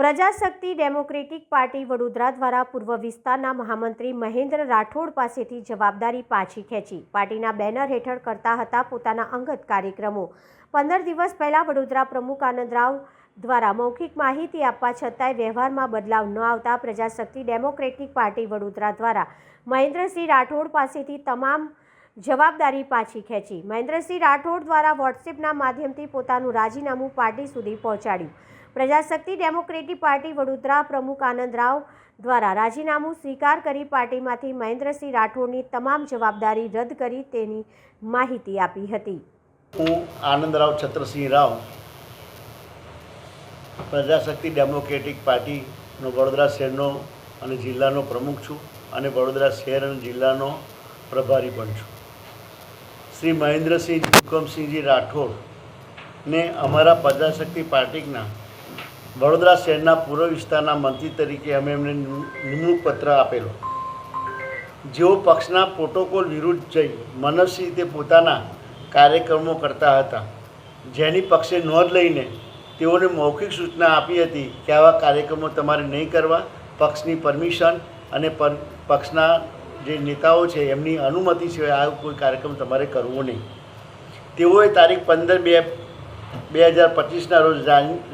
Prajashakti democratic party Vadodara દ્વારા પૂર્વ વિસ્તારના મહામંત્રી મહેન્દ્ર રાઠોડ પાસેથી જવાબદારી પાછી ખેંચી. પાર્ટીના બેનર હેઠળ કરતા હતા પોતાના અંગત કાર્યક્રમો. પંદર દિવસ પહેલા વડોદરા પ્રમુખ આનંદરાવ દ્વારા મૌખિક માહિતી આપવા છતાંય વ્યવહારમાં બદલાવ ન આવતા પ્રજાશક્તિ ડેમોક્રેટિક પાર્ટી વડોદરા દ્વારા મહેન્દ્રસિંહ રાઠોડ પાસેથી તમામ જવાબદારી પાછી ખેંચી. મહેન્દ્રસિંહ રાઠોડ દ્વારા વોટ્સએપના માધ્યમથી પોતાનું રાજીનામું પાર્ટી સુધી પહોંચાડ્યું. પ્રજાશક્તિ ડેમોક્રેટિક પાર્ટી વડોદરા પ્રમુખ આનંદ રાવ દ્વારા રાજીનામું સ્વીકાર કરી પાર્ટીમાંથી મહેન્દ્રસિંહ રાઠોડની તમામ જવાબદારી રદ કરી તેની માહિતી આપી હતી. હું આનંદરાવ છત્રસિંહ રાવ, પ્રજાશક્તિ ડેમોક્રેટિક પાર્ટીનો વડોદરા શહેરનો અને જિલ્લાનો પ્રમુખ છું અને વડોદરા શહેર અને જિલ્લાનો પ્રભારી પણ છું. શ્રી મહેન્દ્રસિંહ હુકમસિંહજી રાઠોડને અમારા પ્રજાશક્તિ પાર્ટીના વડોદરા શહેરના પૂર્વ વિસ્તારના મંત્રી તરીકે અમે એમને નિમણૂક પત્ર આપેલો. જેઓ પક્ષના પ્રોટોકોલ વિરુદ્ધ જઈ મનસ્વી રીતે પોતાના કાર્યક્રમો કરતા હતા, જેની પક્ષે નોંધ લઈને તેઓને મૌખિક સૂચના આપી હતી કે આવા કાર્યક્રમો તમારે નહીં કરવા, પક્ષની પરમિશન અને પક્ષના જે નેતાઓ છે એમની અનુમતિ સિવાય આ કોઈ કાર્યક્રમ તમારે કરવો નહીં. તેઓએ તારીખ પંદર બે બે હજાર પચીસના રોજ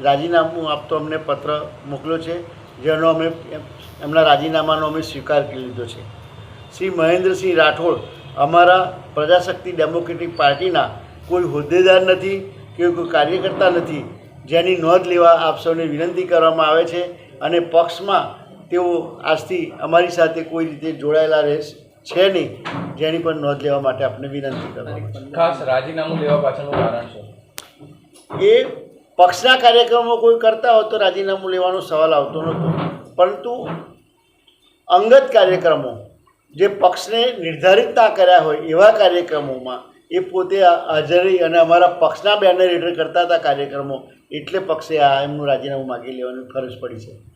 રાજીનામું આપતો અમને પત્ર મોકલ્યો છે, જેનો અમે એમના રાજીનામાનો અમે સ્વીકાર કરી લીધો છે. શ્રી મહેન્દ્રસિંહ રાઠોડ અમારા પ્રજાશક્તિ ડેમોક્રેટિક પાર્ટીના કોઈ હોદ્દેદાર નથી કે કોઈ કાર્યકર્તા નથી, જેની નોંધ લેવા આપ સૌને વિનંતી કરવામાં આવે છે અને પક્ષમાં તેઓ આજથી અમારી સાથે કોઈ રીતે જોડાયેલા રહે છે નહીં, જેની પણ નોંધ લેવા માટે આપને વિનંતી કરવાની ખાસ રાજીનામું લેવા પાછળનું કારણ છે એ પક્ષના કાર્યક્રમો કોઈ કરતા હોય તો રાજીનામું લેવાનો સવાલ આવતો નહોતો. પરંતુ અંગત કાર્યક્રમો જે પક્ષને નિર્ધારિત ના કર્યા હોય એવા કાર્યક્રમોમાં એ પોતે હાજરી અને અમારા પક્ષના બેનર હેઠળ કરતા હતા કાર્યક્રમો, એટલે પક્ષે આ એમનું રાજીનામું માગી લેવાની ફરજ પડી છે.